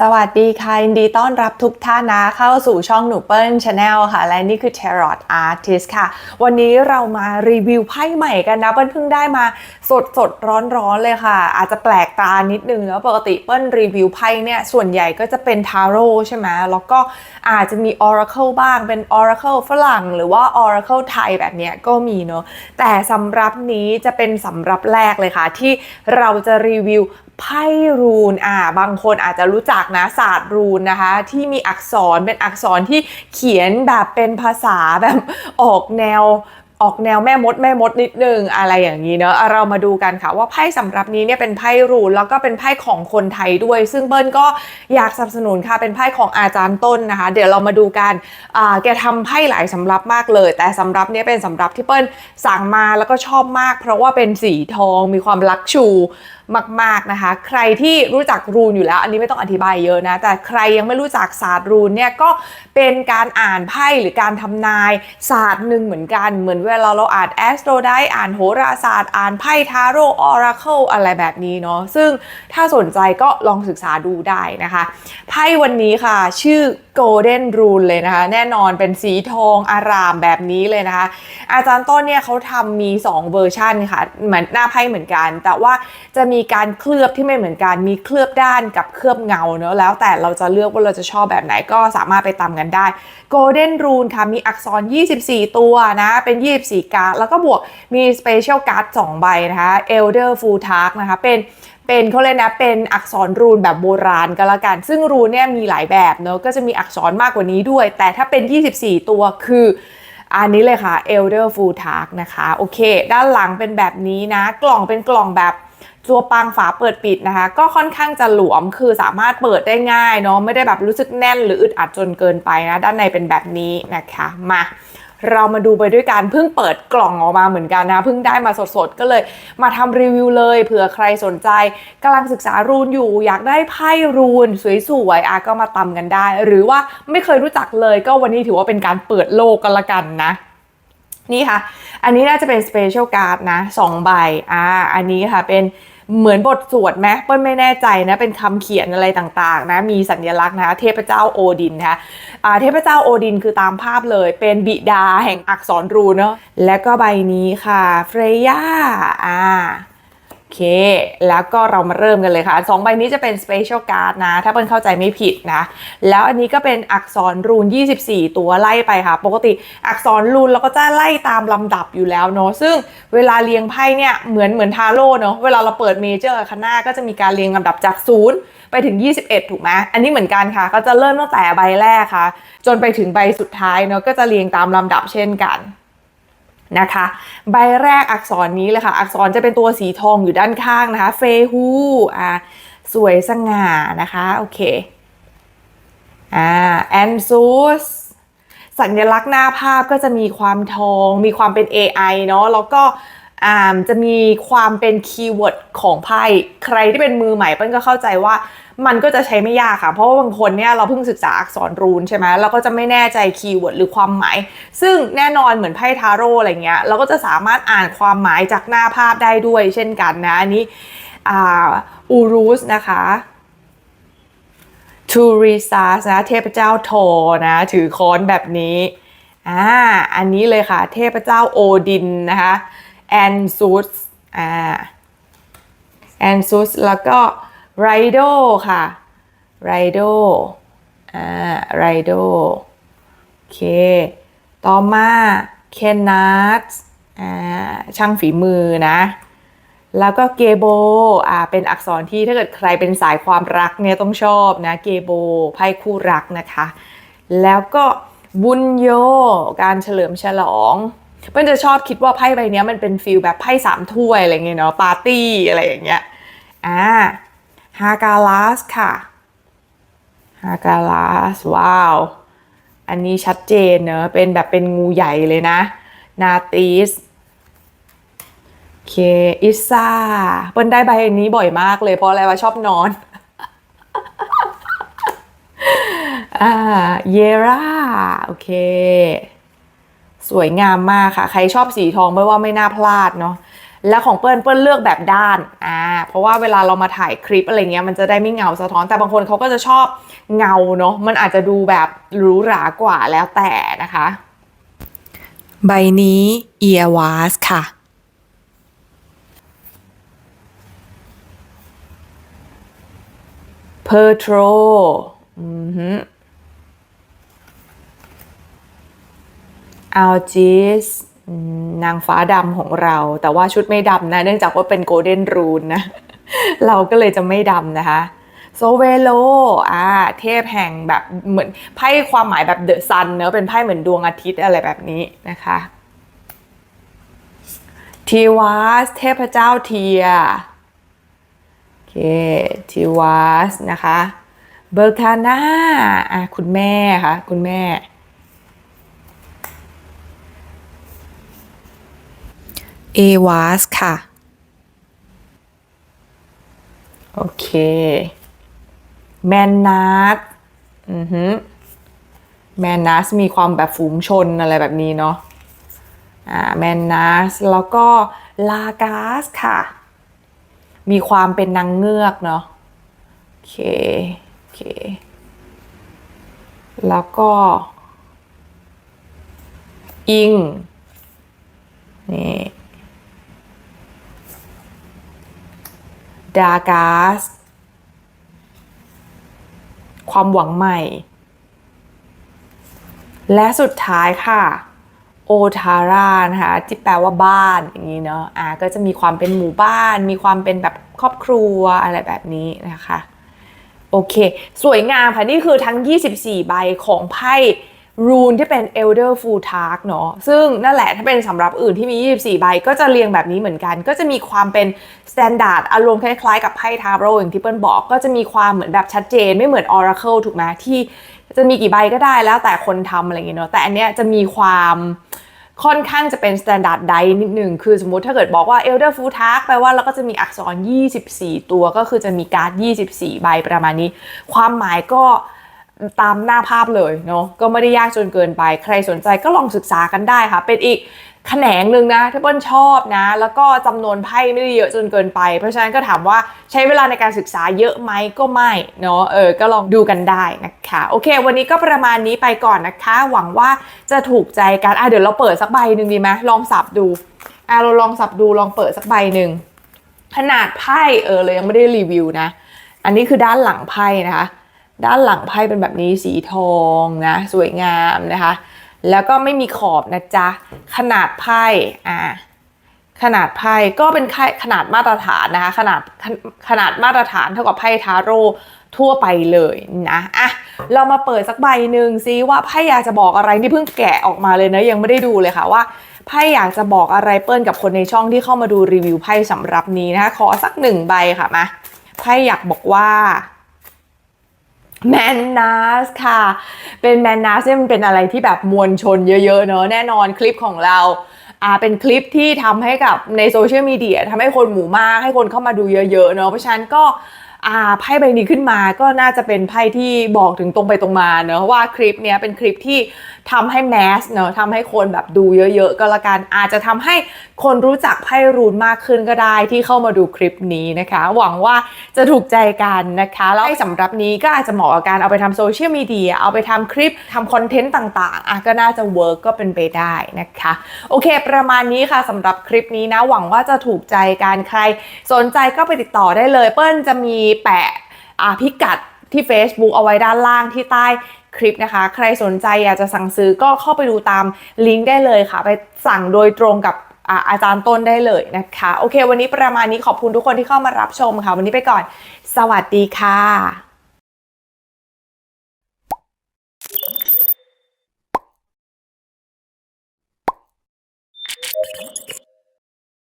สวัสดีค่ะยินดีต้อนรับทุกท่านนะเข้าสู่ช่องหนูเปิ้ลชาแนลค่ะ และนี่คือ Tarot Artist ค่ะ วันนี้เรามารีวิวไพ่ใหม่กันนะ เปิ้ลเพิ่งได้มาสดสดร้อนร้อนเลยค่ะ อาจจะแปลกตานิดนึงแล้วปกติเปิ้ลรีวิวไพ่เนี่ย ส่วนใหญ่ก็จะเป็นทาโร่ใช่ไหมแล้วก็อาจจะมี Oracle บ้างเป็น Oracle ฝรั่ง หรือว่า Oracle ไทยแบบเนี้ยก็มีเนาะแต่สำหรับนี้จะเป็นสำหรับแรกเลยค่ะ ที่เราจะรีวิว ไพ่รูนอ่าบางคนอาจจะรู้จักนะศาสตร์รูนนะคะ ที่มีอักษรเป็นอักษรที่เขียนแบบเป็นภาษาแบบออกแนวออกแนวแม่มดแม่มดนิดนึงอะไรอย่างนี้เนอะเรามาดูกันค่ะว่าไพ่สำหรับนี้เนี่ยเป็นไพ่รูนแล้วก็เป็นไพ่ของคนไทยด้วย ซึ่งเบิ้ลก็อยากสนับสนุนค่ะเป็นไพ่ของอาจารย์ต้นนะคะ เดี๋ยวเรามาดูกันอ่าแกทำไพ่หลายสำรับมากเลย แต่สำรับเนี้ยเป็นสำรับที่เปิ้ลสั่งมาแล้วก็ชอบมาก เพราะว่าเป็นสีทองมีความลักชู มาก ๆนะคะ ใครที่รู้จักรูนอยู่แล้ว อันนี้ไม่ต้องอธิบายเยอะนะ แต่ใครยังไม่รู้จักศาสตร์รูนเนี่ยก็เป็นการอ่านไพ่หรือการทำนายศาสตร์หนึ่งเหมือนกัน เหมือนเวลาเราอ่านแอสโตรไดอ่านโหราศาสตร์ อ่านไพ่ทาโร่ออราเคิลอะไรแบบนี้เนาะซึ่งถ้าสนใจก็ลองศึกษาดูได้นะคะไพ่วันนี้ค่ะ ชื่อ Golden Rune เลยนะคะ แน่นอนเป็นสีทองอารามแบบนี้เลยนะคะ อาจารย์ต้นเนี่ยเขาทำมี 2 เวอร์ชันค่ะเหมือนหน้าไพ่เหมือนกัน แต่ว่าจะมีการเคลือบที่ไม่เหมือนกัน มีเคลือบด้านกับเคลือบเงาเนอะแล้วแต่เราจะเลือกว่าเราจะชอบแบบไหนก็สามารถไปตามกันได้ Golden Rune ค่ะ มีอักษร 24 ตัวนะ เป็น 24 การ์ดแล้วก็บวกมี Special Card 2 ใบนะคะ Elder Full Tark นะคะเป็น เป็นเขาเลยกนะเป็นอักษรรูนแบบโบราณก็แล้วกัน ซึ่งรูนเนี่ยมีหลายแบบเนอะก็จะมีอักษรมากกว่านี้ด้วย แต่ถ้าเป็น 24 ตัวคืออันนี้เลยค่ะ Elder Full Tark นะคะ โอเค ด้านหลังเป็นแบบนี้นะ กล่องเป็นกล่องแบบตัวปางฝาเปิดปิดนะคะ ก็ค่อนข้างจะหลวมคือสามารถเปิดได้ง่ายเนาะไม่ได้แบบรู้สึกแน่นหรืออึดอัดจนเกินไปนะ ด้านในเป็นแบบนี้นะคะมา เรามาดูไปด้วยกันเพิ่งเปิดกล่องออกมาเหมือนกันนะเพิ่งได้มาสดๆ ก็เลยมาทำรีวิวเลยเผื่อใครสนใจกำลังศึกษารูนอยู่ อยากได้ไพ่รูนสวยๆอะก็มาตำกันได้ หรือว่าไม่เคยรู้จักเลยก็วันนี้ถือว่าเป็นการเปิดโลกกันละกันนะนี่ค่ะ อันนี้น่าจะเป็น Special Card นะสองใบ อ่า อันนี้ค่ะเป็น เหมือนบทสวดไหมเปิ้ลไม่แน่ใจนะเป็นคำเขียนอะไรต่างๆนะมีสัญลักษณ์นะเทพเจ้าโอดินนะะเทพเจ้าโอดินคือตามภาพเลยเป็นบิดาแห่งอักษรรูนเนาะและก็ใบนี้ค่ะเฟรย่าอ่า อเค แล้วก็เรามาเริ่มกันเลยค่ะสองใบนี้จะเป็น Special Card นะ ถ้าเปิ้ลเข้าใจไม่ผิดนะ แล้วอันนี้ก็เป็นอักษรรูน 24 ตัวไล่ไปค่ะ ปกติอักษรรูนเราก็จะไล่ตามลำดับอยู่แล้วเนาะ ซึ่งเวลาเรียงไพ่เนี่ย เหมือนเหมือนทาโร่เนาะ เวลาเราเปิดเมเจอร์คาน่าก็จะมีการเรียงลำดับจากศูนย์ไปถึง 21 ถูกไหมอันนี้เหมือนกันค่ะ ก็จะเริ่มตั้งแต่ใบแรกค่ะ จนไปถึงใบสุดท้ายเนาะ ก็จะเรียงตามลำดับเช่นกัน นะคะ ใบแรกอักษรนี้เลยค่ะ อักษรจะเป็นตัวสีทองอยู่ด้านข้างนะคะเฟฮูอ่าสวยสง่านะคะโอเคอ่าแอนซูสสัญลักษณ์หน้าภาพก็จะมีความทอง มีความเป็น AI เนาะแล้วก็ จะมีความเป็นคีย์เวิร์ดของไพ่ใครที่เป็นมือใหม่เปิ้ลก็เข้าใจว่ามันก็จะใช้ไม่ยากค่ะ เพราะว่าบางคนเนี่ยเราเพิ่งศึกษาอักษรรูนใช่ไหมเราก็จะไม่แน่ใจคีย์เวิร์ดหรือความหมาย ซึ่งแน่นอนเหมือนไพ่ทาโร่อะไรเงี้ย เราก็จะสามารถอ่านความหมายจากหน้าภาพได้ด้วย เช่นกันนะ อันนี้อูรูสนะคะทูริซาสนะเทพเจ้าโทนะ ถือค้อนแบบนี้อ่าอันนี้เลยค่ะ เทพเจ้าโอดินนะคะ แอนซูสอ่าแอนซูสแล้วก็ไรโดค่ะไรโดอ่าไรโดโอเค ต่อมาเคนนัทอ่าช่างฝีมือนะ แล้วก็เกโบอ่าเป็นอักษรที่ถ้าเกิดใครเป็นสายความรักเนี่ยต้องชอบนะเกโบไพ่คู่รักนะคะ แล้วก็บุญโยการเฉลิมฉลอง เพื่อนจะชอบคิดว่าไพ่ใบนี้มันเป็นฟิลแบบไพ่สามถ้วยอะไรเงี้ยเนาะปาร์ตี้อะไรอย่างเงี้ยอ่าฮากาลัสค่ะฮากาลัสว้าว อันนี้ชัดเจนเนอะเป็นแบบเป็นงูใหญ่เลยนะ นาติสเคอิซ่าเปิ้ลได้ใบนี้บ่อยมากเลยเพราะอะไรวะชอบนอนอ่าเยราโอเค สวยงามมากค่ะ ใครชอบสีทองไม่ว่าไม่น่าพลาดเนาะและของเปิ้ลเปิ้ลเลือกแบบด้านอ่าเพราะว่าเวลาเรามาถ่ายคลิปอะไรเงี้ยมันจะได้ไม่เงาสะท้อนแต่บางคนเขาก็จะชอบเงาเนาะมันอาจจะดูแบบหรูหรากว่าแล้วแต่นะคะ ใบนี้ Earwas ค่ะ p e r t r o อือฮึ a l g i s นางฟ้าดำของเรา แต่ว่าชุดไม่ดำนะ เนื่องจากว่าเป็นโกลเด้นรูนนะ เราก็เลยจะไม่ดำนะคะโซเวโลอ่าเทพแห่งแบบเหมือนไพ่ความหมายแบบเดอะซันเนอะเป็นไพ่เหมือนดวงอาทิตย์อะไรแบบนี้นะคะทีวาสเทพเจ้าเทียโอเคทีวาสนะคะเบอร์คาน่าอะคุณแม่ค่ะ คุณแม่ เอวาสค่ะ โอเคแมนนัสอือฮึแมนนัสมีความแบบฝูงชนอะไรแบบนี้เนาะอ่าแมนนัสแล้วก็ลากาสค่ะ มีความเป็นนางเงือกเนาะโอเคโอเค แล้วก็ อิงนี่ ดากาสความหวังใหม่ และสุดท้ายค่ะโอทารานะคะที่แปลว่าบ้านอย่างนี้เนาะอ่าก็จะมีความเป็นหมู่บ้าน มีความเป็นแบบครอบครัวอะไรแบบนี้นะคะ โอเค สวยงามค่ะ นี่คือทั้ง 24 ใบของไพ่ รูนที่เป็น Elder Full Tark เนาะซึ่งนั่นแหละถ้าเป็นสำหรับอื่นที่มี 24 ใบ ก็จะเรียงแบบนี้เหมือนกัน ก็จะมีความเป็น Standard อารมณ์คล้ายๆ กับไพ่ทาโร่อย่างที่เปิ้ลบอก ก็จะมีความเหมือนแบบชัดเจน ไม่เหมือน Oracle ถูกไหมที่จะมีกี่ใบก็ได้แล้วแต่คนทำอะไรอย่างเงี้ยเนาะแต่อันเนี้ยจะมีความค่อนข้างจะเป็น standard die นิดนึงคือสมมติถ้าเกิดบอกว่า elder full tark แปลว่าเราก็จะมีอักษร 24 ตัว ก็คือจะมีการ์ด 24 ใบประมาณนี้ ความหมายก็ ตามหน้าภาพเลยเนาะก็ไม่ได้ยากจนเกินไป ใครสนใจก็ลองศึกษากันได้ค่ะ เป็นอีกแขนงหนึ่งนะที่เปิ้ลชอบนะ แล้วก็จำนวนไพ่ไม่ได้เยอะจนเกินไป เพราะฉะนั้นก็ถามว่าใช้เวลาในการศึกษาเยอะไหมก็ไม่เนาะเออก็ลองดูกันได้นะคะโอเค วันนี้ก็ประมาณนี้ไปก่อนนะคะ หวังว่าจะถูกใจกันอะเดี๋ยวเราเปิดสักใบหนึ่งดีไหมลองสับดูอะเราลองสับดูลองเปิดสักใบหนึ่งขนาดไพ่เออเลยยังไม่ได้รีวิวนะ อันนี้คือด้านหลังไพ่นะคะ ด้านหลังไพ่เป็นแบบนี้สีทองนะสวยงามนะคะ แล้วก็ไม่มีขอบนะจ๊ะ ขนาดไพ่อ่าขนาดไพ่ก็เป็นขนาดมาตรฐานนะคะขนาดขนาดมาตรฐานเท่ากับไพ่ทาโร่ทั่วไปเลยนะอะเรามาเปิดสักใบหนึ่งซิว่าไพ่อยากจะบอกอะไรนี่เพิ่งแกะออกมาเลยนะยังไม่ได้ดูเลยค่ะว่าไพ่อยากจะบอกอะไรเปิ้ลกับคนในช่องที่เข้ามาดูรีวิวไพ่สำหรับนี้นะคะขอสักหนึ่งใบค่ะมาไพ่อยากบอกว่า แมนนัสค่ะ เป็นแมนนัสเนี่ยมันเป็นอะไรที่แบบมวลชนเยอะ ๆ เนอะแน่นอนคลิปของเราอ่าเป็นคลิปที่ทำให้กับในโซเชียลมีเดียทำให้คนหมู่มากให้คนเข้ามาดูเยอะ ๆ เนอะเพราะฉะนั้นก็ อ่าไพ่ใบนี้ขึ้นมาก็น่าจะเป็นไพ่ที่บอกถึงตรงไปตรงมาเนอะว่าคลิปเนี้ยเป็นคลิปที่ทำให้แมสเนอะทำให้คนแบบดูเยอะๆ ก็แล้วกันอาจจะทำให้คนรู้จักไพ่รูนมากขึ้นก็ได้ที่เข้ามาดูคลิปนี้นะคะ หวังว่าจะถูกใจกันนะคะ แล้วสำหรับนี้ก็อาจจะเหมาะกับการเอาไปทำโซเชียลมีเดียเอาไปทำคลิปทำคอนเทนต์ต่างๆอะก็น่าจะเวิร์กก็เป็นไปได้นะคะ โอเค ประมาณนี้ค่ะสำหรับคลิปนี้นะหวังว่าจะถูกใจการใคร สนใจก็ไปติดต่อได้เลยเปิ้ลจะมีแปะพิกัดที่ Facebook เอาไว้ด้านล่างที่ใต้คลิปนะคะ ใครสนใจอยากจะสั่งซื้อก็เข้าไปดูตามลิงก์ได้เลยค่ะ ไปสั่งโดยตรงกับอาอาจารย์ต้นได้เลยนะคะ โอเค วันนี้ประมาณนี้ขอบคุณทุกคนที่เข้ามารับชมค่ะ วันนี้ไปก่อน สวัสดีค่ะ